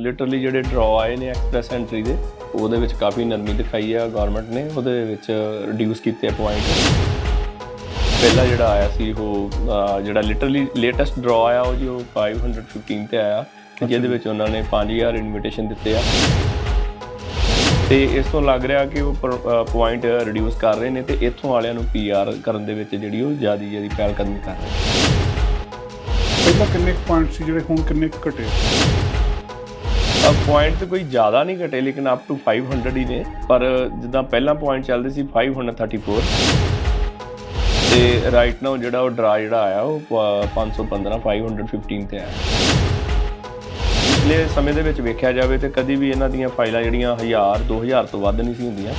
Literally ਜਿਹੜੇ draw ਆਏ ਨੇ ਐਕਸਪ੍ਰੈਸ ਐਂਟਰੀ ਦੇ ਉਹਦੇ ਵਿੱਚ ਕਾਫੀ ਨਰਮੀ ਦਿਖਾਈ ਆ ਗਵਰਨਮੈਂਟ ਨੇ ਉਹਦੇ ਵਿੱਚ ਰਿਡਿਊਸ ਕੀਤੇ ਪੁਆਇੰਟ ਪਹਿਲਾ ਜਿਹੜਾ ਆਇਆ ਸੀ ਉਹ ਜਿਹੜਾ ਲਿਟਰਲੀ ਲੇਟੈਸਟ ਡਰਾਅ ਆਇਆ ਉਹ ਜੋ 515 ਤੇ ਆਇਆ। ਜਿਹਦੇ ਵਿੱਚ ਉਹਨਾਂ ਨੇ 5000 ਇਨਵੀਟੇਸ਼ਨ ਦਿੱਤੇ ਆ। ਤੇ ਇਸ ਤੋਂ ਲੱਗ ਰਿਹਾ ਕਿ ਉਹ ਪੁਆਇੰਟ ਰਿਡਿਊਸ ਕਰ ਰਹੇ ਨੇ ਤੇ ਇੱਥੋਂ ਵਾਲਿਆਂ ਨੂੰ ਪੀਆਰ ਕਰਨ ਦੇ ਵਿੱਚ ਜਿਹੜੀ ਉਹ ਜ਼ਿਆਦਾ ਜ਼ਿਆਦਾ ਪਹਿਲ ਕਦਮੀ ਕਰ ਰਹੇ ਨੇ। ਪਹਿਲਾਂ ਕਿੰਨੇ ਪੁਆਇੰਟ ਸੀ ਜਿਹੜੇ ਹੁਣ ਕਿੰਨੇ ਘਟੇ? ਪੁਆਇੰਟ ਤੇ ਕੋਈ ਜ਼ਿਆਦਾ ਨਹੀਂ ਘਟੇ, ਲੇਕਿਨ ਅਪ ਟੂ 500 ਹੀ ਨੇ। ਪਰ ਜਿੱਦਾਂ ਪਹਿਲਾਂ ਪੁਆਇੰਟ ਚੱਲਦੇ ਸੀ 534 ਤੇ ਰਾਈਟ ਨਾਓ ਜਿਹੜਾ ਉਹ ਡਰਾ ਜਿਹੜਾ ਆਇਆ, ਉਹ ਪ- 515 515 ਤੇ ਆਇਆ। ਪਿਛਲੇ ਸਮੇਂ ਦੇ ਵਿੱਚ ਵੇਖਿਆ ਜਾਵੇ ਤੇ ਕਦੀ ਵੀ ਇਹਨਾਂ ਦੀਆਂ ਫਾਈਲਾਂ ਜਿਹੜੀਆਂ 1000 2000 ਤੋਂ ਵੱਧ ਨਹੀਂ ਸੀ ਹੁੰਦੀਆਂ।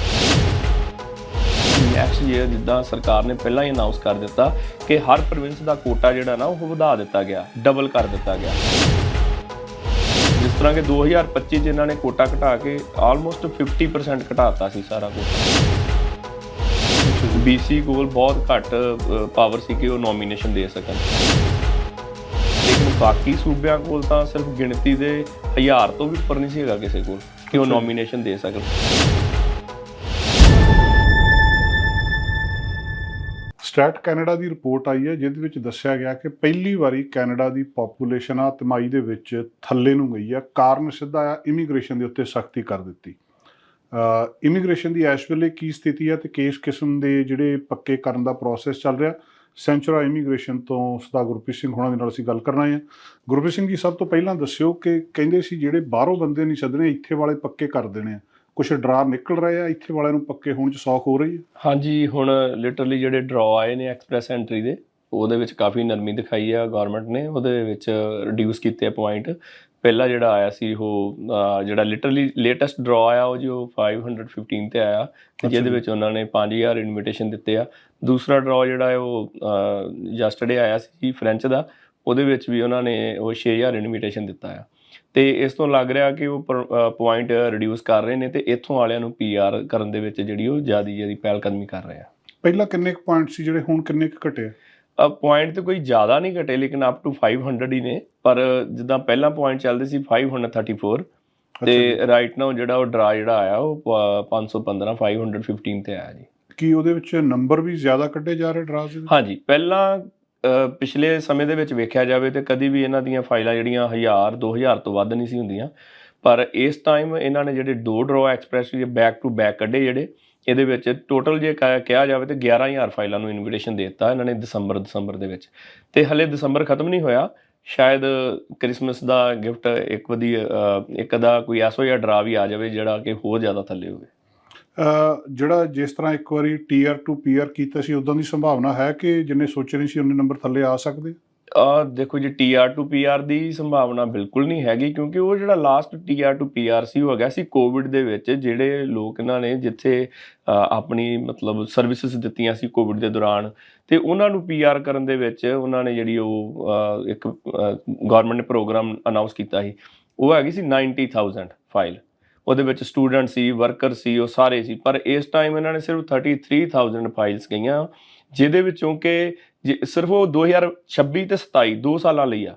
ਨੈਕਸਟ ਈਅਰ ਜਿੱਦਾਂ ਸਰਕਾਰ ਨੇ ਪਹਿਲਾਂ ਹੀ ਅਨਾਉਂਸ ਕਰ ਦਿੱਤਾ ਕਿ ਹਰ ਪ੍ਰੋਵਿੰਸ ਦਾ ਕੋਟਾ ਜਿਹੜਾ ਨਾ, ਉਹ ਵਧਾ ਦਿੱਤਾ ਗਿਆ ਡਬਲ ਕਰ ਦਿੱਤਾ ਗਿਆ। ਤਰ੍ਹਾਂ ਕਿ 2025 ਚ ਇਹਨਾਂ ਨੇ ਕੋਟਾ ਘਟਾ ਕੇ ਆਲਮੋਸਟ 50% ਘਟਾਤਾ ਸੀ ਸਾਰਾ ਕੋਟਾ BC ਕੋਲ ਬਹੁਤ ਘੱਟ ਪਾਵਰ ਸੀ ਕਿ ਉਹ ਨੋਮੀਨੇਸ਼ਨ ਦੇ ਸਕਣ। ਲੇਕਿਨ ਬਾਕੀ ਸੂਬਿਆਂ ਕੋਲ ਤਾਂ ਸਿਰਫ ਗਿਣਤੀ ਦੇ ਹਜ਼ਾਰ ਤੋਂ ਵੀ ਉੱਪਰ ਨਹੀਂ ਸੀ ਹੈਗਾ ਕਿਸੇ ਕੋਲ ਕਿ ਉਹ ਨੋਮੀਨੇਸ਼ਨ ਦੇ ਸਕਣ। ਸਟੈਟ ਕੈਨੇਡਾ ਦੀ ਰਿਪੋਰਟ ਆਈ ਹੈ, ਜਿਹਦੇ ਵਿੱਚ ਦੱਸਿਆ ਗਿਆ ਕਿ ਪਹਿਲੀ ਵਾਰੀ ਕੈਨੇਡਾ ਦੀ ਪੋਪੂਲੇਸ਼ਨ ਆ ਤਿਮਾਈ ਦੇ ਵਿੱਚ ਥੱਲੇ ਨੂੰ ਗਈ ਆ, ਕਾਰਨ ਸਿੱਧਾ ਆ ਇਮੀਗ੍ਰੇਸ਼ਨ ਦੇ ਉੱਤੇ ਸਖਤੀ ਕਰ ਦਿੱਤੀ। ਇਮੀਗ੍ਰੇਸ਼ਨ ਦੀ ਇਸ ਵੇਲੇ ਕੀ ਸਥਿਤੀ ਹੈ ਤੇ ਕਿਸ ਕਿਸਮ ਦੇ ਜਿਹੜੇ ਪੱਕੇ ਕਰਨ ਦਾ ਪ੍ਰੋਸੈਸ ਚੱਲ ਰਿਹਾ? ਸੈਂਚੁਰਾ ਇਮੀਗ੍ਰੇਸ਼ਨ ਤੋਂ ਸਦਾ ਗੁਰਪ੍ਰੀਤ ਸਿੰਘ ਹੋਣਾ ਦੇ ਨਾਲ ਅਸੀਂ ਗੱਲ ਕਰਨਾ ਹੈ। ਗੁਰਪ੍ਰੀਤ ਸਿੰਘ ਜੀ, ਸਭ ਤੋਂ ਪਹਿਲਾਂ ਦੱਸਿਓ ਕਿ ਕਹਿੰਦੇ ਸੀ ਜਿਹੜੇ ਬਾਹਰੋਂ ਬੰਦੇ ਨਹੀਂ ਸੱਦਣੇ, ਇੱਥੇ ਵਾਲੇ ਪੱਕੇ ਕਰ ਦੇਣੇ ਆ। ਕੁਝ ਡਰਾ ਨਿਕਲ ਰਹੇ ਆ? ਇੱਥੇ ਵਾਲਿਆਂ ਨੂੰ ਪੱਕੇ ਹੋਣ ਚ ਸੌਖ ਹੋ ਰਹੀ ਹੈ? ਹਾਂਜੀ ਹੁਣ ਲਿਟਰਲੀ ਜਿਹੜੇ ਡਰਾਅ ਆਏ ਨੇ ਐਕਸਪ੍ਰੈਸ ਐਂਟਰੀ ਦੇ ਉਹਦੇ ਵਿੱਚ ਕਾਫੀ ਨਰਮੀ ਦਿਖਾਈ ਆ ਗਵਰਨਮੈਂਟ ਨੇ ਉਹਦੇ ਵਿੱਚ ਰਿਡਿਊਸ ਕੀਤੇ ਪੁਆਇੰਟ ਪਹਿਲਾ ਜਿਹੜਾ ਆਇਆ ਸੀ ਉਹ ਜਿਹੜਾ ਲਿਟਰਲੀ ਲੇਟੈਸਟ ਡਰਾਅ ਆਇਆ ਉਹ ਜੋ 515 ਤੇ ਆਇਆ। ਤੇ ਜਿਹਦੇ। ਵਿੱਚ ਉਹਨਾਂ ਨੇ 5000 ਇਨਵੀਟੇਸ਼ਨ ਦਿੱਤੇ ਆ। ਦੂਸਰਾ ਡਰਾਅ ਜਿਹੜਾ ਹੈ ਉਹ ਜਸਟਰਡੇ ਆਇਆ ਸੀ ਫ੍ਰੈਂਚ ਦਾ ਉਹਦੇ ਵਿੱਚ ਵੀ ਉਹਨਾਂ ਨੇ ਉਹ 6000 ਇਨਵੀਟੇਸ਼ਨ ਦਿੱਤਾ ਆ। ਤੇ ਇਸ ਤੋਂ ਲੱਗ ਰਿਹਾ ਕਿ ਉਹ ਪੁਆਇੰਟ ਰਿਡਿਊਸ ਕਰ ਰਹੇ ਨੇ ਤੇ ਇੱਥੋਂ ਵਾਲਿਆਂ ਨੂੰ ਪੀਆਰ ਕਰਨ ਦੇ ਵਿੱਚ ਜਿਹੜੀ ਉਹ ਜ਼ਿਆਦਾ ਜ਼ਿਆਦਾ ਪਹਿਲ ਕਦਮੀ ਕਰ ਰਹੇ ਆ। ਪਹਿਲਾਂ ਕਿੰਨੇ ਕੁ ਪੁਆਇੰਟ ਸੀ ਜਿਹੜੇ ਹੁਣ ਕਿੰਨੇ ਕੁ ਘਟੇ ਅ ਪੁਆਇੰਟ ਤੇ ਕੋਈ ਜ਼ਿਆਦਾ ਨਹੀਂ ਘਟੇ ਲੇਕਿਨ ਅਪ ਟੂ 500 ਹੀ ਨੇ। ਪਰ ਜਿੱਦਾਂ ਪਹਿਲਾਂ ਪੁਆਇੰਟ ਚੱਲਦੇ ਸੀ 534 ਤੇ ਰਾਈਟ ਨਾਓ ਜਿਹੜਾ ਉਹ ਡਰਾ ਜਿਹੜਾ ਆਇਆ ਉਹ ਪ- 515 515 ਤੇ ਆਇਆ ਜੀ। ਕੀ ਉਹਦੇ ਵਿੱਚ ਨੰਬਰ ਵੀ ਜ਼ਿਆਦਾ ਕੱਢੇ ਜਾ ਰਹੇ ਡਰਾਸ ਦੇ ਹਾਂਜੀ ਪਹਿਲਾਂ ਪਿਛਲੇ ਸਮੇਂ ਦੇ ਵਿੱਚ ਵੇਖਿਆ ਜਾਵੇ ਤੇ ਕਦੀ ਵੀ ਇਹਨਾਂ ਦੀਆਂ ਫਾਈਲਾਂ ਜਿਹੜੀਆਂ 1000 2000 ਤੋਂ ਵੱਧ ਨਹੀਂ ਸੀ ਹੁੰਦੀਆਂ। ਪਰ ਇਸ ਟਾਈਮ ਇਹਨਾਂ ਨੇ ਜਿਹੜੇ ਦੋ ਡਰਾ ਐਕਸਪ੍ਰੈਸ ਵੀ ਬੈਕ ਟੂ ਬੈਕ ਕੱਢੇ ਜਿਹੜੇ, ਇਹਦੇ ਵਿੱਚ ਟੋਟਲ ਜੇ ਕ- ਕਿਹਾ ਜਾਵੇ ਤੇ 11000 ਫਾਈਲਾਂ ਨੂੰ ਇਨਵੀਟੇਸ਼ਨ ਦੇ ਦਿੱਤਾ ਇਹਨਾਂ ਨੇ ਦਸੰਬਰ ਦਸੰਬਰ ਦੇ ਵਿੱਚ। ਤੇ ਹਲੇ ਦਸੰਬਰ ਖਤਮ ਨਹੀਂ ਹੋਇਆ। ਸ਼ਾਇਦ ਕ੍ਰਿਸਮਸ ਦਾ ਗਿਫਟ ਇੱਕ ਵਧੀਆ ਇੱਕ ਦਾ ਕੋਈ ਐਸੋ ਜਿਹਾ ਡਰਾ ਵੀ ਆ ਜਾਵੇ ਜਿਹੜਾ ਕਿ ਹੋਰ ਜ਼ਿਆਦਾ ਥੱਲੇ ਹੋਵੇ। ਜਿਹੜਾ ਜਿਸ ਤਰ੍ਹਾਂ ਇੱਕ ਵਾਰੀ ਟੀਆਰ ਟੂ ਪੀਆਰ ਕੀਤਾ ਸੀ, ਉਦਾਂ ਦੀ ਸੰਭਾਵਨਾ ਹੈ ਕਿ ਜਿੰਨੇ ਸੋਚੇ ਨਹੀਂ ਸੀ ਉਹਨੇ ਨੰਬਰ ਥੱਲੇ ਆ ਸਕਦੇ? ਆ ਦੇਖੋ ਜੀ ਟੀਆਰ ਟੂ ਪੀਆਰ ਦੀ ਸੰਭਾਵਨਾ ਬਿਲਕੁਲ ਨਹੀਂ ਹੈਗੀ, ਕਿਉਂਕਿ ਉਹ ਜਿਹੜਾ ਲਾਸਟ ਟੀਆਰ ਟੂ ਪੀਆਰ ਸੀ, ਉਹ ਹੈਗਾ ਸੀ ਕੋਵਿਡ ਦੇ ਵਿੱਚ, ਜਿਹੜੇ ਲੋਕ ਇਹਨਾਂ ਨੇ ਜਿੱਥੇ ਆਪਣੀ ਮਤਲਬ ਸਰਵਿਸਿਜ਼ ਦਿੱਤੀਆਂ ਸੀ ਕੋਵਿਡ ਦੇ ਦੌਰਾਨ, ਤੇ ਉਹਨਾਂ ਨੂੰ ਪੀਆਰ ਕਰਨ ਦੇ ਵਿੱਚ ਉਹਨਾਂ ਨੇ ਜਿਹੜੀ ਉਹ ਇੱਕ ਗਵਰਨਮੈਂਟ ਨੇ ਪ੍ਰੋਗਰਾਮ ਅਨਾਉਂਸ ਕੀਤਾ ਸੀ, ਉਹ ਹੈਗੀ ਸੀ 90000 ਫਾਈਲ ਉਹਦੇ ਵਿੱਚ ਸਟੂਡੈਂਟ ਸੀ ਵਰਕਰ ਸੀ, ਉਹ ਸਾਰੇ ਸੀ। ਪਰ ਇਸ ਟਾਈਮ ਇਹਨਾਂ ਨੇ ਸਿਰਫ 33000 ਫਾਈਲਸ ਗਈਆਂ, ਜਿਹਦੇ ਵਿੱਚੋਂ ਕਿ ਜੇ- ਸਿਰਫ ਉਹ 2026 ਤੇ 27 ਦੋ ਸਾਲਾਂ ਲਈ ਆ।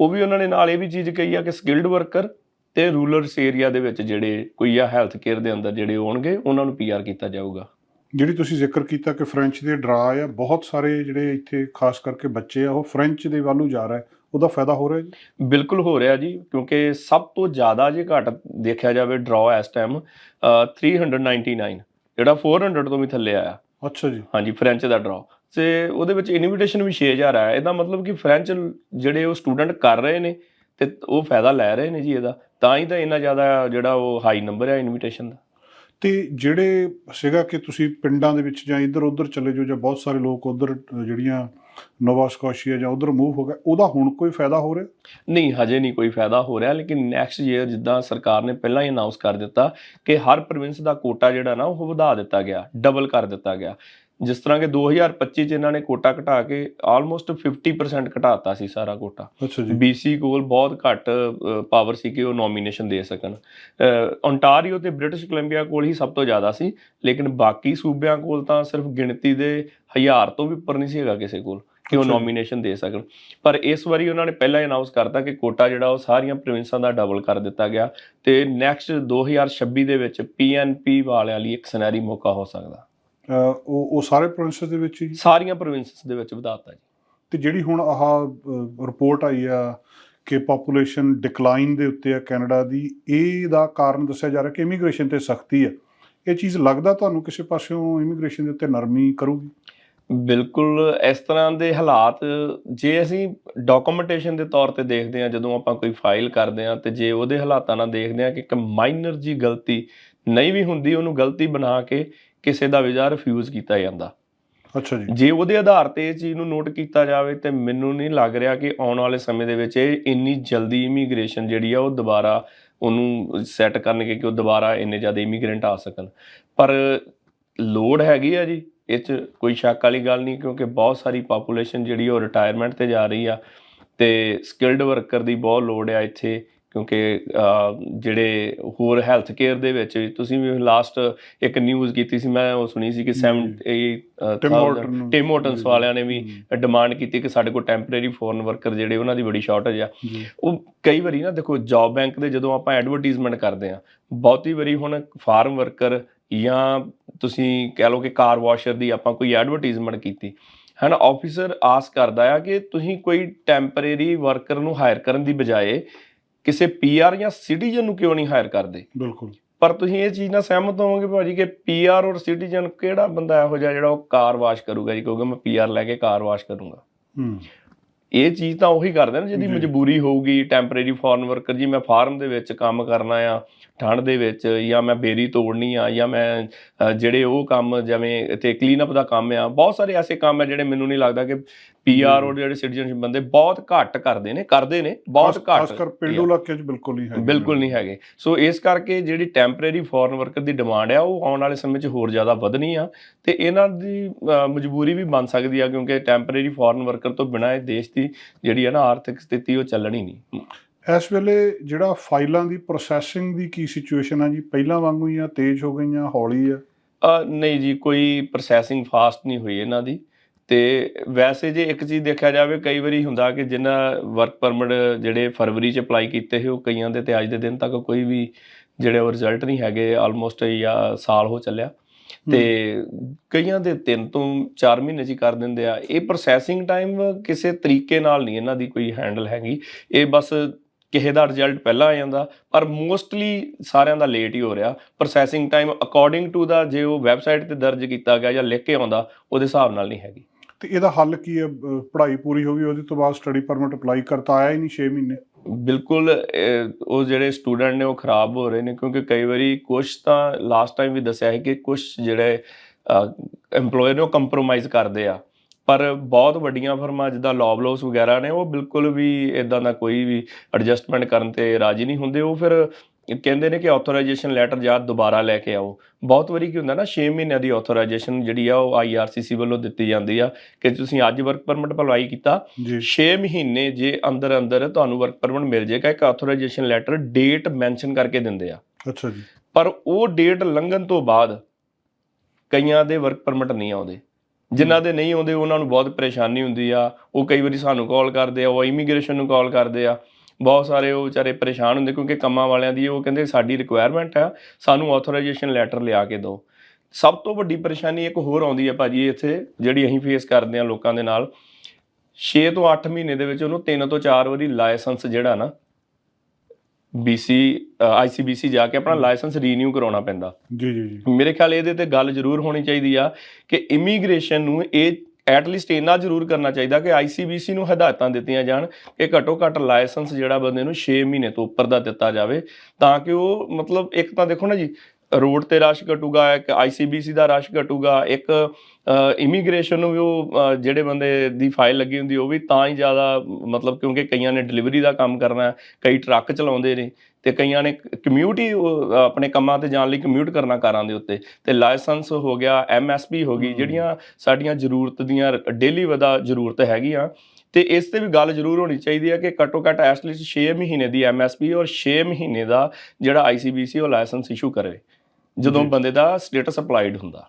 ਉਹ ਵੀ ਉਹਨਾਂ ਨੇ ਨਾਲ ਇਹ ਵੀ ਚੀਜ਼ ਕਹੀ ਆ ਕਿ ਸਕਿਲਡ ਵਰਕਰ ਤੇ ਰੂਰਲਸ ਏਰੀਆ ਦੇ ਵਿੱਚ ਜਿਹੜੇ ਕੋਈ ਆ ਹੈਲਥ ਕੇਅਰ ਦੇ ਅੰਦਰ ਜਿਹੜੇ ਹੋਣਗੇ ਉਹਨਾਂ ਨੂੰ ਪੀਆਰ ਕੀਤਾ ਜਾਊਗਾ। ਜਿਹੜੀ ਤੁਸੀਂ ਜ਼ਿਕਰ ਕੀਤਾ ਕਿ ਫ੍ਰੈਂਚ ਦੇ ਡਰਾ ਆ, ਬਹੁਤ ਸਾਰੇ ਜਿਹੜੇ ਇੱਥੇ ਖਾਸ ਕਰਕੇ ਬੱਚੇ ਆ, ਉਹ ਫ੍ਰੈਂਚ ਦੇ ਵੱਲ ਨੂੰ ਜਾ ਰਹੇ ਉਹਦਾ ਫਾਇਦਾ ਹੋ ਰਿਹਾ ਜੀ? ਬਿਲਕੁਲ ਹੋ ਰਿਹਾ ਜੀ ਕਿਉਂਕਿ ਸਭ ਤੋਂ ਜ਼ਿਆਦਾ ਜੇ ਘੱਟ ਦੇਖਿਆ ਜਾਵੇ ਡਰਾ ਇਸ ਟਾਈਮ 399 ਜਿਹੜਾ 400 ਤੋਂ ਵੀ ਥੱਲੇ ਆਇਆ। ਅੱਛਾ ਜੀ। ਹਾਂਜੀ ਫ੍ਰੈਂਚ ਦਾ ਡਰਾ ਤੇ ਉਹਦੇ ਵਿੱਚ ਇਨਵੀਟੇਸ਼ਨ ਵੀ 6000 ਆਇਆ। ਇਹਦਾ ਮਤਲਬ ਕਿ ਫ੍ਰੈਂਚ ਜਿਹੜੇ ਉਹ ਸਟੂਡੈਂਟ ਕਰ ਰਹੇ ਨੇ ਤੇ ਉਹ ਫਾਇਦਾ ਲੈ ਰਹੇ ਨੇ ਜੀ ਇਹਦਾ। ਤਾਂ ਹੀ ਤਾਂ ਇੰਨਾ ਜ਼ਿਆਦਾ ਜਿਹੜਾ ਉਹ ਹਾਈ ਨੰਬਰ ਹੈ ਇਨਵੀਟੇਸ਼ਨ ਦਾ। ਤੇ ਜਿਹੜੇ ਸੀਗਾ ਕਿ ਤੁਸੀਂ ਪਿੰਡਾਂ ਦੇ ਵਿੱਚ ਜਾਂ ਇੱਧਰ ਉੱਧਰ ਚਲੇ ਜਾਓ ਜਾਂ ਬਹੁਤ ਸਾਰੇ ਲੋਕ ਉੱਧਰ ਜਿਹੜੀਆਂ ਨੋਵਾ ਸਕੋਸ਼ੀਆ ਜਾਂ ਉੱਧਰ ਮੂਵ ਹੋ ਗਏ ਉਹਦਾ ਹੁਣ ਕੋਈ ਫਾਇਦਾ ਹੋ ਰਿਹਾ? ਨਹੀਂ, ਹਜੇ ਨਹੀਂ ਕੋਈ ਫਾਇਦਾ ਹੋ ਰਿਹਾ, ਲੇਕਿਨ ਨੈਕਸਟ ਈਅਰ ਜਿੱਦਾਂ ਸਰਕਾਰ ਨੇ ਪਹਿਲਾਂ ਹੀ ਅਨਾਉਂਸ ਕਰ ਦਿੱਤਾ ਕਿ ਹਰ ਪ੍ਰੋਵਿੰਸ ਦਾ ਕੋਟਾ ਜਿਹੜਾ ਨਾ ਉਹ ਵਧਾ ਦਿੱਤਾ ਗਿਆ ਡਬਲ ਕਰ ਦਿੱਤਾ ਗਿਆ। ਜਿਸ ਤਰ੍ਹਾਂ ਕਿ 2025 ਚ ਇਹਨਾਂ ਨੇ ਕੋਟਾ ਘਟਾ ਕੇ ਆਲਮੋਸਟ 50% ਘਟਾਤਾ ਸੀ ਸਾਰਾ ਕੋਟਾ। ਅੱਛਾ ਜੀ। BC ਕੋਲ ਬਹੁਤ ਘੱਟ ਪਾਵਰ ਸੀ ਕਿ ਉਹ ਨੋਮੀਨੇਸ਼ਨ ਦੇ ਸਕਣ। ਓਨਟਾਰੀਓ ਤੇ ਬ੍ਰਿਟਿਸ਼ ਕੋਲੰਬੀਆ ਕੋਲ ਹੀ ਸਭ ਤੋਂ ਜ਼ਿਆਦਾ ਸੀ ਲੇਕਿਨ ਬਾਕੀ ਸੂਬਿਆਂ ਕੋਲ ਤਾਂ ਸਿਰਫ ਗਿਣਤੀ ਦੇ ਹਜ਼ਾਰ ਤੋਂ ਵੀ ਉੱਪਰ ਨਹੀਂ ਸੀ ਹੈਗਾ ਕਿਸੇ ਕੋਲ ਕਿ ਉਹ। ਨੋਮੀਨੇਸ਼ਨ ਦੇ ਸਕਣ। ਪਰ ਇਸ ਵਾਰੀ ਉਹਨਾਂ ਨੇ ਪਹਿਲਾਂ ਹੀ ਅਨਾਉਂਸ ਕਰਤਾ ਕਿ ਕੋਟਾ ਜਿਹੜਾ ਉਹ ਸਾਰੀਆਂ ਪ੍ਰੋਵਿੰਸਾਂ ਦਾ ਡਬਲ ਕਰ ਦਿੱਤਾ ਗਿਆ ਤੇ ਨੈਕਸਟ 2026 ਦੇ ਵਿੱਚ ਪੀਐਨਪੀ ਵਾਲਿਆਂ ਲਈ ਇੱਕ ਸੁਨਹਿਰੀ ਮੌਕਾ ਹੋ ਸਕਦਾ। ਉਹ ਉਹ ਸਾਰੇ ਪ੍ਰੋਵਿੰਸਸ ਦੇ ਵਿੱਚ ਹੀ? ਸਾਰੀਆਂ ਪ੍ਰੋਵਿੰਸਸ ਦੇ ਵਿੱਚ ਵਧਾਤਾ ਜੀ। ਤੇ ਜਿਹੜੀ ਹੁਣ ਆਹ ਰਿਪੋਰਟ ਆਈ ਆ ਕਿ ਪੋਪੂਲੇਸ਼ਨ ਡਿਕਲਾਈਨ ਦੇ ਉੱਤੇ ਆ ਕੈਨੇਡਾ ਦੀ ਇਹ ਦਾ ਕਾਰਨ ਦੱਸਿਆ ਜਾ ਰਿਹਾ ਕਿ ਇਮੀਗ੍ਰੇਸ਼ਨ ਤੇ ਸਖਤੀ ਆ। ਇਹ ਚੀਜ਼ ਲੱਗਦਾ ਤੁਹਾਨੂੰ ਕਿਸੇ ਪਾਸਿਓਂ ਇਮੀਗ੍ਰੇਸ਼ਨ ਦੇ ਉੱਤੇ ਨਰਮੀ ਕਰੂਗੀ? ਬਿਲਕੁਲ ਇਸ ਤਰ੍ਹਾਂ ਦੇ ਹਾਲਾਤ ਜੇ ਅਸੀਂ ਡਾਕੂਮੈਂਟੇਸ਼ਨ ਦੇ ਤੌਰ ਤੇ ਦੇਖਦੇ ਹਾਂ ਜਦੋਂ ਆਪਾਂ ਕੋਈ ਫਾਈਲ ਕਰਦੇ ਹਾਂ ਤੇ ਜੇ ਉਹਦੇ ਹਾਲਾਤਾਂ ਨਾਲ ਦੇਖਦੇ ਹਾਂ ਕਿ ਇੱਕ ਮਾਈਨਰ ਜੀ ਗਲਤੀ ਨਹੀਂ ਵੀ ਹੁੰਦੀ ਉਹਨੂੰ ਗਲਤੀ ਬਣਾ ਕੇ ਕਿਸੇ ਦਾ ਵੀਜ਼ਾ ਰਿਫਿਊਜ਼ ਕੀਤਾ ਜਾਂਦਾ। ਅੱਛਾ ਜੀ। ਜੇ ਉਹਦੇ ਆਧਾਰ ਤੇ ਇਹ ਚੀਜ਼ ਨੂੰ ਨੋਟ ਕੀਤਾ ਜਾਵੇ ਤੇ ਮੈਨੂੰ ਨਹੀਂ ਲੱਗ ਰਿਹਾ ਕਿ ਆਉਣ ਵਾਲੇ ਸਮੇਂ ਦੇ ਵਿੱਚ ਇਹ ਇੰਨੀ ਜਲਦੀ ਇਮੀਗ੍ਰੇਸ਼ਨ ਜਿਹੜੀ ਆ ਉਹ ਦੁਬਾਰਾ ਉਹਨੂੰ ਸੈੱਟ ਕਰਨਗੇ ਕਿ ਉਹ ਦੁਬਾਰਾ ਇੰਨੇ ਜ਼ਿਆਦਾ ਇਮੀਗ੍ਰੈਂਟ ਆ ਸਕਣ। ਪਰ ਲੋੜ ਹੈਗੀ ਆ ਜੀ ਇਹ 'ਚ ਕੋਈ ਸ਼ੱਕ ਵਾਲੀ ਗੱਲ ਨਹੀਂ ਕਿਉਂਕਿ ਬਹੁਤ ਸਾਰੀ ਪਾਪੂਲੇਸ਼ਨ ਜਿਹੜੀ ਉਹ ਰਿਟਾਇਰਮੈਂਟ ਤੇ ਜਾ ਰਹੀ ਆ ਤੇ ਸਕਿਲਡ ਵਰਕਰ ਦੀ ਬਹੁਤ ਲੋੜ ਆ ਇੱਥੇ। ਕਿਉਂਕਿ ਜਿਹੜੇ ਹੋਰ ਹੈਲਥ ਕੇਅਰ ਦੇ ਵਿੱਚ ਤੁਸੀਂ ਵੀ ਲਾਸਟ ਇੱਕ ਨਿਊਜ਼ ਕੀਤੀ ਸੀ ਮੈਂ ਉਹ ਸੁਣੀ ਸੀ ਕਿ ਜੀ। 70 ਟਿਮ ਵਾਲਿਆਂ ਨੇ ਵੀ ਡਿਮਾਂਡ ਕੀਤੀ ਕਿ ਸਾਡੇ ਕੋਲ ਟੈਂਪਰੇਰੀ ਫੋਰਨ ਵਰਕਰ ਜਿਹੜੇ ਉਹਨਾਂ ਦੀ ਬੜੀ ਸ਼ਾਰਟੇਜ ਆ। ਉਹ ਕਈ ਵਾਰੀ ਨਾ ਦੇਖੋ ਜੌਬ ਬੈਂਕ ਦੇ ਜਦੋਂ ਆਪਾਂ ਐਡਵਰਟਾਈਜ਼ਮੈਂਟ ਕਰਦੇ ਆ ਬਹੁਤੀ ਵਾਰੀ ਹੁਣ ਫਾਰਮ ਵਰਕਰ ਜਾਂ ਤੁਸੀਂ ਕਹਿ ਲਓ ਕਿ ਕਾਰ ਵਾਸ਼ਰ ਦੀ ਆਪਾਂ ਕੋਈ ਐਡਵਰਟਾਈਜ਼ਮੈਂਟ ਕੀਤੀ। ਹਨਾ ਆਫੀਸਰ ਆਸ ਕਰਦਾ ਆ ਕਿ ਤੁਸੀਂ ਕੋਈ ਟੈਂਪਰੇਰੀ ਵਰਕਰ ਨੂੰ ਹਾਇਰ ਕਰਨ ਦੀ ਬਜਾਏ ਕਿਸੇ ਪੀਆਰ ਜਾਂ ਸਿਟੀਜ਼ਨ ਨੂੰ ਕਿਉਂ ਨਹੀਂ ਹਾਇਰ ਕਰਦੇ? ਬਿਲਕੁਲ। ਪਰ ਤੁਸੀਂ ਇਹ ਚੀਜ਼ ਨਾਲ ਸਹਿਮਤ ਹੋਵੋਗੇ ਭਾਜੀ ਕਿ ਪੀਆਰ ਔਰ ਸਿਟੀਜ਼ਨ ਕਿਹੜਾ ਬੰਦਾ ਇਹੋ ਜਿਹਾ ਜਿਹੜਾ ਉਹ ਕਾਰ ਵਾਸ਼ ਕਰੂਗਾ ਜੀ? ਕਿਉਂਕਿ ਮੈਂ ਪੀਆਰ ਲੈ ਕੇ ਕਾਰ ਵਾਸ਼ ਕਰੂੰਗਾ। ਹੂੰ। ਇਹ ਚੀਜ਼ ਤਾਂ ਉਹੀ ਕਰਦੇ ਨੇ ਜਿਹਦੀ। ਮਜਬੂਰੀ ਹੋਊਗੀ ਟੈਂਪਰੇਰੀ ਫੋਰਨ ਵਰਕਰ ਜੀ ਮੈਂ ਫਾਰਮ ਦੇ ਵਿੱਚ ਕੰਮ ਕਰਨਾ ਆ ਠੰਡ ਦੇ ਵਿੱਚ ਜਾਂ ਮੈਂ ਬੇਰੀ ਤੋੜਨੀ ਆ ਜਾਂ ਮੈਂ ਜਿਹੜੇ ਉਹ ਕੰਮ ਜਿਵੇਂ ਇੱਥੇ ਕਲੀਨਅਪ ਦਾ ਕੰਮ ਆ ਬਹੁਤ ਸਾਰੇ ਐਸੇ ਕੰਮ ਆ ਜਿਹੜੇ ਮੈਨੂੰ ਨਹੀਂ ਲੱਗਦਾ ਕਿ ਪੀਆਰ ਜੀ। ਔਰ ਜਿਹੜੇ ਸਿਟੀਜ਼ਨਸ਼ਿਪ ਬੰਦੇ ਬਹੁਤ ਘੱਟ ਕਰਦੇ ਨੇ ਕਰਦੇ ਨੇ ਬਹੁਤ ਖਾਸ- ਖਾਸ ਘੱਟ ਕਰ ਪਿੰਡੂ ਇਲਾਕਿਆਂ 'ਚ ਬਿਲਕੁਲ ਨਹੀਂ ਹੈ ਬਿਲਕੁਲ ਨਹੀਂ ਹੈਗੇ। ਸੋ ਇਸ ਕਰਕੇ ਜਿਹੜੀ ਟੈਂਪਰੇਰੀ ਫੋਰਨ ਵਰਕਰ ਦੀ ਡਿਮਾਂਡ ਆ ਉਹ ਆਉਣ ਵਾਲੇ ਸਮੇਂ 'ਚ ਹੋਰ ਜ਼ਿਆਦਾ ਵਧਣੀ ਆ। ਤੇ ਇਹਨਾਂ ਦੀ ਮਜਬੂਰੀ ਵੀ ਬਣ ਸਕਦੀ ਆ ਕਿਉਂਕਿ ਟੈਂਪਰੇਰੀ ਫੋਰਨ ਵਰਕਰ ਤੋਂ ਬਿਨਾਂ ਇਹ ਦੇਸ਼ ਦੀ ਜਿਹੜੀ ਆ ਨਾ ਆਰਥਿਕ ਸਥਿਤੀ ਉਹ ਚੱਲਣੀ ਨਹੀਂ। ਇਸ ਵੇਲੇ ਜਿਹੜਾ ਫਾਈਲਾਂ ਦੀ ਪ੍ਰੋਸੈਸਿੰਗ ਦੀ ਕੀ ਸਿਚੁਏਸ਼ਨ ਆ ਜੀ? ਪਹਿਲਾਂ ਵਾਂਗੂ ਹੀ ਆ ਤੇਜ਼ ਹੋ ਗਈਆਂ ਹੌਲੀ ਆ? ਨਹੀਂ ਜੀ ਕੋਈ ਪ੍ਰੋਸੈਸਿੰਗ ਫਾਸਟ ਨਹੀਂ ਹੋਈ ਇਹਨਾਂ ਦੀ। ਤੇ ਵੈਸੇ ਜੇ ਇੱਕ ਚੀਜ਼ ਦੇਖਿਆ ਜਾਵੇ ਕਈ ਵਾਰੀ ਹੁੰਦਾ ਕਿ ਜਿਨ੍ਹਾਂ ਵਰਕ ਪਰਮਿਟ ਜਿਹੜੇ ਫਰਵਰੀ ਚ ਅਪਲਾਈ ਕੀਤੇ ਸੀ ਉਹ ਕਈਆਂ ਦੇ ਤੇ ਅੱਜ ਦੇ ਦਿਨ ਤੱਕ ਕੋਈ ਵੀ ਜਿਹੜੇ ਉਹ ਰਿਜ਼ਲਟ ਨਹੀਂ ਹੈਗੇ ਆਲਮੋਸਟ ਜਾਂ ਸਾਲ ਹੋ ਚੱਲਿਆ। ਤੇ ਕਈਆਂ ਦੇ 3 ਤੋਂ 4 ਮਹੀਨੇ ਚ ਹੀ ਕਰ ਦਿੰਦੇ ਆ। ਇਹ ਪ੍ਰੋਸੈਸਿੰਗ ਟਾਈਮ ਕਿਸੇ ਤਰੀਕੇ ਨਾਲ ਨਹੀਂ ਇਹਨਾਂ ਦੀ ਕੋਈ ਹੈਂਡਲ ਹੈਗੀ। ਇਹ ਬਸ ਕਿਸੇ ਦਾ ਰਿਜ਼ਲਟ ਪਹਿਲਾਂ ਆ ਜਾਂਦਾ ਪਰ ਮੋਸਟਲੀ ਸਾਰਿਆਂ ਦਾ ਲੇਟ ਹੀ ਹੋ ਰਿਹਾ। ਪ੍ਰੋਸੈਸਿੰਗ ਟਾਈਮ ਅਕੋਰਡਿੰਗ ਟੂ ਦਾ ਜੇ ਉਹ ਵੈਬਸਾਈਟ ਤੇ ਦਰਜ ਕੀਤਾ ਗਿਆ ਜਾਂ ਲਿਖ ਕੇ ਆਉਂਦਾ ਉਹਦੇ ਹਿਸਾਬ ਨਾਲ ਨਹੀਂ ਹੈਗੀ। ਤੇ ਇਹਦਾ ਹੱਲ ਕੀ ਹੈ? ਪੜ੍ਹਾਈ ਪੂਰੀ ਹੋ ਗਈ, ਉਹਦੇ ਤੋਂ ਬਾਅਦ ਸਟੱਡੀ ਪਰਮਿਟ ਅਪਲਾਈ ਕਰਤਾ, ਆਇਆ ਹੀ ਨਹੀਂ 6 ਮਹੀਨੇ। ਬਿਲਕੁਲ ਉਹ ਜਿਹੜੇ ਸਟੂਡੈਂਟ ਨੇ, ਉਹ ਖਰਾਬ ਹੋ ਰਹੇ ਨੇ, ਕਿਉਂਕਿ ਕਈ ਵਾਰੀ ਕੁਝ ਤਾਂ ਲਾਸਟ ਟਾਈਮ ਵੀ ਦੱਸਿਆ ਹੈ ਕਿ ਕੁਝ ਜਿਹੜੇ EMPLOYER ਨੇ ਕੰਪਰੋਮਾਈਜ਼ ਕਰਦੇ ਆ। ਪਰ ਬਹੁਤ ਵੱਡੀਆਂ ਫਰਮਾਂ, ਜਿੱਦਾਂ ਲੌਬਲੋਸ ਵਗੈਰਾ ਨੇ, ਉਹ ਬਿਲਕੁਲ ਵੀ ਇਦਾਂ ਦਾ ਕੋਈ ਵੀ ਐਡਜਸਟਮੈਂਟ ਕਰਨ ਤੇ ਰਾਜੀ ਨਹੀਂ ਹੁੰਦੇ। ਉਹ ਫਿਰ ਕਹਿੰਦੇ ਨੇ ਕਿ ਆਥੋਰਾਈਜੇਸ਼ਨ ਲੈਟਰ ਜਾਂ ਦੁਬਾਰਾ ਲੈ ਕੇ ਆਓ। ਬਹੁਤ ਵਾਰੀ ਕੀ ਹੁੰਦਾ ਨਾ 6 ਮਹੀਨਿਆਂ ਦੀ ਆਥੋਰਾਈਜੇਸ਼ਨ ਜਿਹੜੀ ਆ ਉਹ ਆਈਆਰਸੀਸੀ ਵੱਲੋਂ ਦਿੱਤੀ ਜਾਂਦੀ ਆ ਕਿ ਤੁਸੀਂ ਅੱਜ ਵਰਕ ਪਰਮਿਟ ਅਪਲਾਈ ਕੀਤਾ। ਜੀ। 6 ਮਹੀਨੇ ਜੇ ਅੰਦਰ ਅੰਦਰ ਤੁਹਾਨੂੰ ਵਰਕ ਪਰਮਿਟ ਮਿਲ ਜਾਏਗਾ ਇੱਕ ਆਥੋਰਾਈਜੇਸ਼ਨ ਲੈਟਰ ਡੇਟ ਮੈਂਸ਼ਨ ਕਰਕੇ ਦਿੰਦੇ ਆ। ਅੱਛਾ ਜੀ। ਪਰ ਉਹ ਡੇਟ ਲੰਘਣ ਤੋਂ ਬਾਅਦ ਕਈਆਂ ਦੇ ਵਰਕ ਪਰਮਿਟ ਨਹੀਂ ਆਉਂਦੇ। ਜਿਨ੍ਹਾਂ ਦੇ ਨਹੀਂ ਆਉਂਦੇ ਉਹਨਾਂ ਨੂੰ ਬਹੁਤ ਪਰੇਸ਼ਾਨੀ ਹੁੰਦੀ ਆ। ਉਹ ਕਈ ਵਾਰੀ ਸਾਨੂੰ ਕਾਲ ਕਰਦੇ ਆ ਉਹ ਇਮੀਗ੍ਰੇਸ਼ਨ ਨੂੰ ਕਾਲ ਕਰਦੇ ਆ। ਬਹੁਤ ਸਾਰੇ ਉਹ ਵਿਚਾਰੇ ਪਰੇਸ਼ਾਨ ਹੁੰਦੇ ਕਿਉਂਕਿ ਕੰਮਾਂ ਵਾਲਿਆਂ ਦੀ ਉਹ ਕਹਿੰਦੇ ਸਾਡੀ ਰਿਕੁਆਇਰਮੈਂਟ ਆ ਸਾਨੂੰ ਆਥੋਰਾਈਜੇਸ਼ਨ ਲੈਟਰ ਲਿਆ ਕੇ ਦਿਓ। ਸਭ ਤੋਂ ਵੱਡੀ ਪਰੇਸ਼ਾਨੀ ਇੱਕ ਹੋਰ ਆਉਂਦੀ ਹੈ ਭਾਜੀ ਇੱਥੇ ਜਿਹੜੀ ਅਸੀਂ ਫੇਸ ਕਰਦੇ ਆ ਲੋਕਾਂ ਦੇ ਨਾਲ। 6 ਤੋਂ 8 ਮਹੀਨੇ ਦੇ ਵਿੱਚ ਉਹਨੂੰ 3 ਤੋਂ 4 ਵਾਰੀ ਲਾਇਸੈਂਸ ਜਿਹੜਾ ਨਾ BC ICBC ਜਾ ਕੇ ਆਪਣਾ ਲਾਇਸੈਂਸ ਰੀਨਿਊ ਕਰਾਉਣਾ ਪੈਂਦਾ। ਜੀ ਜੀ ਜੀ। ਮੇਰੇ ਖਿਆਲ ਇਹਦੇ ਤੇ ਗੱਲ ਜ਼ਰੂਰ ਹੋਣੀ ਚਾਹੀਦੀ ਆ ਕਿ ਇਮੀਗ੍ਰੇਸ਼ਨ ਨੂੰ ਇਹ ਐਟਲੀਸਟ ਇੰਨਾ ਜ਼ਰੂਰ ਕਰਨਾ ਚਾਹੀਦਾ ਕਿ ICBC ਨੂੰ ਹਦਾਇਤਾਂ ਦਿੱਤੀਆਂ ਜਾਣ ਕਿ ਘੱਟੋ ਘੱਟ ਲਾਇਸੈਂਸ ਜਿਹੜਾ ਬੰਦੇ ਨੂੰ 6 ਮਹੀਨੇ ਤੋਂ ਉੱਪਰ ਦਾ ਦਿੱਤਾ ਜਾਵੇ, ਤਾਂ ਕਿ ਉਹ ਮਤਲਬ ਇੱਕ ਤਾਂ ਦੇਖੋ ਨਾ ਜੀ, ਰੋਡ ਤੇ ਰਸ਼ ਘਟੂਗਾ, ਇੱਕ ICBC ਦਾ ਰਸ਼ ਘਟੂਗਾ, ਇੱਕ ਇਮੀਗ੍ਰੇਸ਼ਨ ਨੂੰ ਵੀ ਉਹ ਜਿਹੜੇ ਬੰਦੇ ਦੀ ਫਾਈਲ ਲੱਗੀ ਹੁੰਦੀ ਉਹ ਵੀ ਤਾਂ ਹੀ ਜ਼ਿਆਦਾ ਮਤਲਬ ਕਿਉਂਕਿ ਕਈਆਂ ਨੇ ਡਿਲੀਵਰੀ ਦਾ ਕੰਮ ਕਰਨਾ ਕਈ ਟਰੱਕ ਚਲਾਉਂਦੇ ਨੇ ਤੇ ਕਈਆਂ ਨੇ ਕਮਿਊਟ ਹੀ ਆਪਣੇ ਕੰਮਾਂ ਤੇ ਜਾਣ ਲਈ ਕਮਿਊਟ ਕਰਨਾ ਕਾਰਾਂ ਦੇ ਉੱਤੇ ਤੇ ਲਾਇਸੈਂਸ ਹੋ ਗਿਆ ਐਮਐਸਪੀ ਹੋ ਗਈ। ਜਿਹੜੀਆਂ ਸਾਡੀਆਂ ਜ਼ਰੂਰਤ ਦੀਆਂ ਡੇਲੀ ਵਦਾ ਜ਼ਰੂਰਤ ਹੈਗੀਆਂ ਤੇ ਇਸ ਤੇ ਵੀ ਗੱਲ ਜ਼ਰੂਰ ਹੋਣੀ ਚਾਹੀਦੀ ਹੈ ਕਿ ਘੱਟੋ ਘੱਟ ਐਟਲੀਸਟ 6 ਮਹੀਨੇ ਦੀ ਐਮਐਸਪੀ ਔਰ 6 ਮਹੀਨੇ ਦਾ ਜਿਹੜਾ ਆਈਸੀਬੀਸੀ ਉਹ ਲਾਇਸੈਂਸ ਇਸ਼ੂ ਕਰੇ ਜਦੋਂ। ਬੰਦੇ ਦਾ ਸਟੇਟਸ ਅਪਲਾਈਡ ਹੁੰਦਾ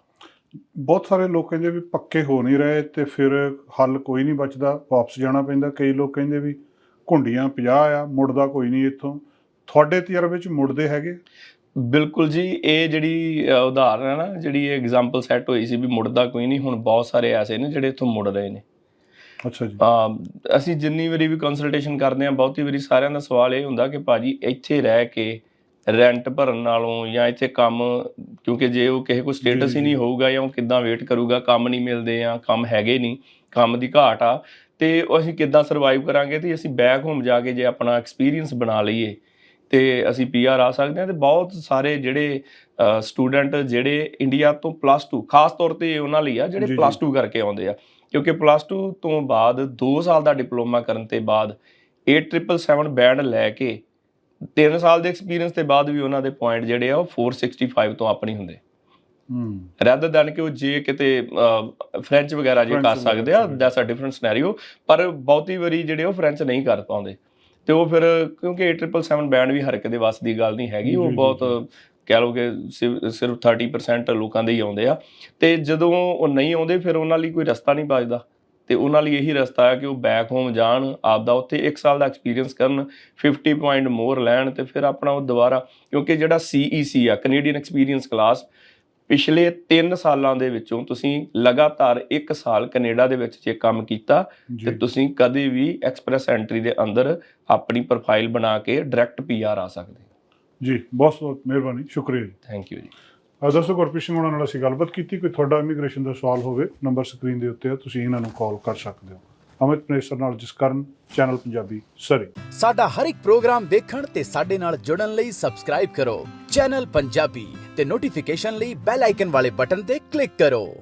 ਬਹੁਤ ਸਾਰੇ ਲੋਕ ਕਹਿੰਦੇ ਵੀ ਪੱਕੇ ਹੋ ਨਹੀਂ ਰਹੇ ਤੇ ਫਿਰ ਹੱਲ ਕੋਈ ਨਹੀਂ ਬਚਦਾ ਵਾਪਸ ਜਾਣਾ ਪੈਂਦਾ। ਕਈ ਲੋਕ ਕਹਿੰਦੇ ਵੀ ਘੁੰਡੀਆਂ 50 ਆ ਮੁੜਦਾ ਕੋਈ ਨਹੀਂ ਇੱਥੋਂ। ਤੁਹਾਡੇ ਤਜਰਬੇ ਚ ਮੁੜਦੇ ਹੈਗੇ? ਬਿਲਕੁਲ ਜੀ ਇਹ ਜਿਹੜੀ ਅ, ਉਦਾਹਰਨ ਹੈ ਨਾ ਜਿਹੜੀ ਐਗਜ਼ਾਮਪਲ ਸੈੱਟ ਹੋਈ ਸੀ ਵੀ ਮੁੜਦਾ ਕੋਈ ਨਹੀਂ ਹੁਣ ਬਹੁਤ ਸਾਰੇ ਐਸੇ ਨੇ ਜਿਹੜੇ ਇੱਥੋਂ ਮੁੜ ਰਹੇ ਨੇ। ਅੱਛਾ ਜੀ। ਅਮ ਅਸੀਂ ਜਿੰਨੀ ਵਾਰੀ ਵੀ ਕੰਸਲਟੇਸ਼ਨ ਕਰਦੇ ਹਾਂ ਬਹੁਤੀ ਵਾਰੀ ਸਾਰਿਆਂ ਦਾ ਸਵਾਲ ਇਹ ਹੁੰਦਾ ਕਿ ਭਾਜੀ ਇੱਥੇ ਰਹਿ ਕੇ ਰੈਂਟ ਭਰਨ ਨਾਲੋਂ ਜਾਂ ਇੱਥੇ ਕੰਮ ਕਿਉਂਕਿ ਜੇ ਉਹ ਕਿਸੇ ਕੋਲ ਸਟੇਟਸ ਹੀ ਨਹੀਂ। ਹੋਊਗਾ ਜਾਂ ਉਹ ਕਿੱਦਾਂ ਵੇਟ ਕਰੂਗਾ ਕੰਮ ਨਹੀਂ ਮਿਲਦੇ ਆ ਕੰਮ ਹੈਗੇ ਨਹੀਂ ਕੰਮ ਦੀ ਘਾਟ ਆ ਤੇ ਅਸੀਂ ਕਿੱਦਾਂ ਸਰਵਾਈਵ ਕਰਾਂਗੇ ਤੇ ਅਸੀਂ ਬੈਕ ਹੋਮ ਜਾ ਕੇ ਜੇ ਆਪਣਾ ਐਕਸਪੀਰੀਅੰਸ ਬਣਾ ਲਈਏ ਤੇ ਅਸੀਂ ਪੀਆਰ ਆ ਸਕਦੇ ਹਾਂ ਤੇ ਬਹੁਤ ਸਾਰੇ ਜਿਹੜੇ ਸਟੂਡੈਂਟ ਜਿਹੜੇ ਇੰਡੀਆ ਤੋਂ ਪਲੱਸ 2 ਖਾਸ ਤੌਰ ਤੇ ਉਹਨਾਂ ਲਈ ਆ ਜਿਹੜੇ। ਪਲੱਸ 2 ਕਰਕੇ ਆਉਂਦੇ ਆ ਕਿਉਂਕਿ ਪਲੱਸ 2 ਤੋਂ ਬਾਅਦ 2 ਸਾਲ ਦਾ ਡਿਪਲੋਮਾ ਕਰਨ ਤੇ ਬਾਅਦ 8777 ਬੈਂਡ ਲੈ ਕੇ 3 ਸਾਲ ਦੇ ਐਕਸਪੀਰੀਅੰਸ ਤੇ ਬਾਅਦ ਵੀ ਉਹਨਾਂ ਦੇ ਪੁਆਇੰਟ ਜਿਹੜੇ ਆ ਉਹ 465 ਤੋਂ ਨਹੀਂ ਹੁੰਦੇ। ਹੂੰ। ਰੈਦਰ ਦੈਨ ਕਿ ਉਹ ਜੇ ਕਿਤੇ ਫ੍ਰੈਂਚ ਵਗੈਰਾ ਜੇ ਕਰ ਸਕਦੇ ਆ ਦੈਟਸ ਅ ਡਿਫਰੈਂਟ ਸਿਨੈਰੀਓ ਪਰ ਬਹੁਤੀ ਵਾਰੀ ਜਿਹੜੇ ਉਹ ਫ੍ਰੈਂਚ ਨਹੀਂ ਕਰ ਪਾਉਂਦੇ। ਤੇ ਉਹ ਫਿਰ ਕਿਉਂਕਿ 8777 ਬੈਂਡ ਵੀ ਹਰ ਇੱਕ ਦੇ ਵੱਸ ਦੀ ਗੱਲ ਨਹੀਂ ਹੈਗੀ ਉਹ ਬਹੁਤ। ਕਹਿ ਲਓ ਕਿ ਸਿਰ- ਸਿਰਫ 30% ਲੋਕਾਂ ਦੇ ਹੀ ਆਉਂਦੇ ਆ। ਤੇ ਜਦੋਂ ਉਹ ਨਹੀਂ ਆਉਂਦੇ ਫਿਰ ਉਹਨਾਂ ਲਈ ਕੋਈ ਰਸਤਾ ਨਹੀਂ ਬਚਦਾ ਤੇ ਉਹਨਾਂ ਲਈ ਇਹੀ ਰਸਤਾ ਹੈ ਕਿ ਉਹ ਬੈਕ ਹੋਮ ਜਾਣ ਆਪਦਾ ਉੱਥੇ 1 ਸਾਲ ਦਾ ਐਕਸਪੀਰੀਅੰਸ ਕਰਨ 50 ਪੁਆਇੰਟ ਮੋਰ ਲੈਣ ਤੇ ਫਿਰ ਆਪਣਾ ਉਹ ਦੁਬਾਰਾ ਕਿਉਂਕਿ ਜਿਹੜਾ CEC ਆ ਕੈਨੇਡੀਅਨ ਐਕਸਪੀਰੀਅੰਸ ਕਲਾਸ ਪਿਛਲੇ 3 ਸਾਲਾਂ ਦੇ ਵਿੱਚੋਂ ਤੁਸੀਂ ਲਗਾਤਾਰ 1 ਸਾਲ ਕੈਨੇਡਾ ਦੇ ਵਿੱਚ ਜੇ ਕੰਮ ਕੀਤਾ ਤੇ ਤੁਸੀਂ ਕਦੇ ਵੀ ਐਕਸਪ੍ਰੈਸ ਐਂਟਰੀ ਦੇ ਅੰਦਰ ਆਪਣੀ ਪ੍ਰੋਫਾਈਲ ਬਣਾ ਕੇ ਡਾਇਰੈਕਟ ਪੀਆਰ ਆ ਸਕਦੇ ਜੀ ਬਹੁਤ ਬਹੁਤ ਮਿਹਰਬਾਨੀ ਸ਼ੁਕਰੀਆ ਜੀ। ਥੈਂਕ ਯੂ ਜੀ। ਅਹ ਦੋਸਤੋ ਉਹਨਾਂ ਨਾਲ ਅਸੀਂ ਗੱਲਬਾਤ ਕੀਤੀ, ਕੋਈ ਤੁਹਾਡਾ ਇਮੀਗ੍ਰੇਸ਼ਨ ਦਾ ਸਵਾਲ ਹੋਵੇ ਨੰਬਰ ਸਕਰੀਨ ਦੇ ਉੱਤੇ ਹੈ ਤੁਸੀਂ ਇਹਨਾਂ ਨੂੰ ਕਾਲ ਕਰ ਸਕਦੇ ਹੋ। ਅਮਿਤ ਪ੍ਰੇਸਰ ਨਾਲ ਜਿਸ ਕਰਨ ਚੈਨਲ ਪੰਜਾਬੀ, ਸਰੀ। ਸਾਡਾ ਹਰ ਇੱਕ ਪ੍ਰੋਗਰਾਮ ਵੇਖਣ ਤੇ ਸਾਡੇ ਨਾਲ ਜੁੜਨ ਲਈ ਸਬਸਕ੍ਰਾਈਬ ਕਰੋ। ਚੈਨਲ ਪੰਜਾਬੀ ਤੇ ਨੋਟੀਫਿਕੇਸ਼ਨ ਲਈ ਬੈਲ ਆਈਕਨ ਵਾਲੇ ਬਟਨ ਤੇ ਕਲਿੱਕ ਕਰੋ।